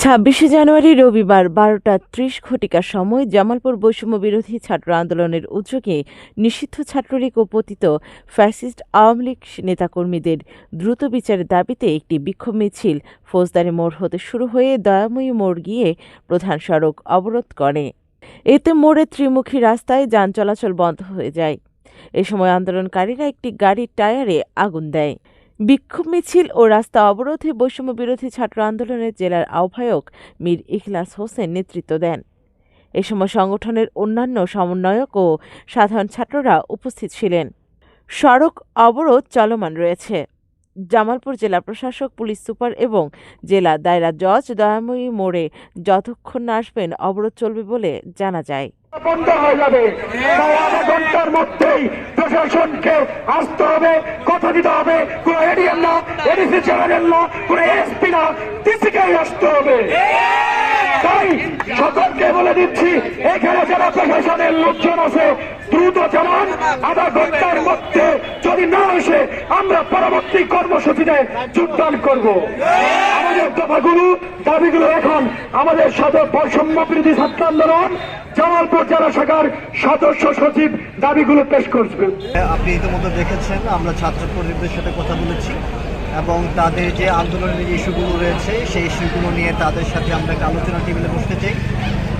ছাব্বিশে জানুয়ারি রবিবার বারোটা ত্রিশ ঘটিকার সময় জামালপুর বৈষম্য বিরোধী ছাত্র আন্দোলনের উদ্যোগে নিষিদ্ধ ছাত্রলীগ ও পতিত ফ্যাসিস্ট আওয়ামী লীগ নেতাকর্মীদের দ্রুত বিচারের দাবিতে একটি বিক্ষোভ মিছিল ফৌজদারি মোড় হতে শুরু হয়ে দয়াময়ী মোড় গিয়ে প্রধান সড়ক অবরোধ করে। এতে মোড়ে ত্রিমুখী রাস্তায় যান চলাচল বন্ধ হয়ে যায়। এ সময় আন্দোলনকারীরা একটি গাড়ির টায়ারে আগুন দেয়। বিক্ষোভ মিছিল ও রাস্তা অবরোধে বৈষম্য বিরোধী ছাত্র আন্দোলনের জেলার আহ্বায়ক মীর ইখলাস হোসেন নেতৃত্ব দেন। এ সময় সংগঠনের অন্যান্য সমন্বয়ক ও সাধারণ ছাত্ররা উপস্থিত ছিলেন। সড়ক অবরোধ চলমান রয়েছে। জামালপুর জেলা প্রশাসক, পুলিশ সুপার এবং জেলা দায়রা জজ দয়াময়ী মোড়ে যতক্ষণ না আসবেন অবরোধ চলবে বলে জানা যায় মধ্যেই প্রশাসনকে আসতে হবে কথা দিতে হবে। কোন এডিএম না এডিসি চেয়ারম্যান না, কোন এসপি না ডিসিকেই আসতে হবে। তাই সকলকে বলে দিচ্ছি, এখানে যারা প্রশাসনের লোকজন আছে, দ্রুত জানান, আধা ঘণ্টার মধ্যে যদি না আসে, আমরা পরবর্তী কর্মসূচিতে যোগদান করব। দফাগুলো দাবিগুলো এখন আমাদের সাথে বৈষম্য বিরোধী ছাত্র আন্দোলন, জামালপুর জেলা শাখার সদস্য সচিব দাবিগুলো পেশ করবেন আপনি ইতিমধ্যে দেখেছেন, আমরা ছাত্র কর্মীদের সাথে কথা বলেছি এবং তাদের যে আন্দোলনের যে ইস্যুগুলো রয়েছে, সেই ইস্যুগুলো নিয়ে তাদের সাথে আমরা আলোচনা টেবিলে বসতে চাই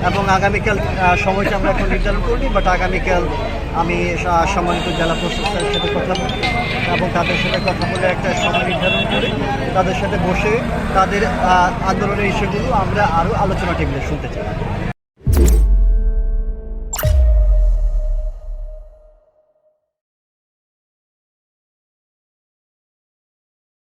এবং আগামীকাল সময়টা আমরা এখন নির্ধারণ করিনি বাট আগামীকাল আমি সম্মানিত জেলা প্রশাসকের সাথে কথা বলি এবং তাদের সাথে কথা বলে একটা সময় নির্ধারণ করে তাদের সাথে বসে তাদের আন্দোলনের ইস্যুগুলো আমরা আরও আলোচনা টেবিলে শুনতে চাই।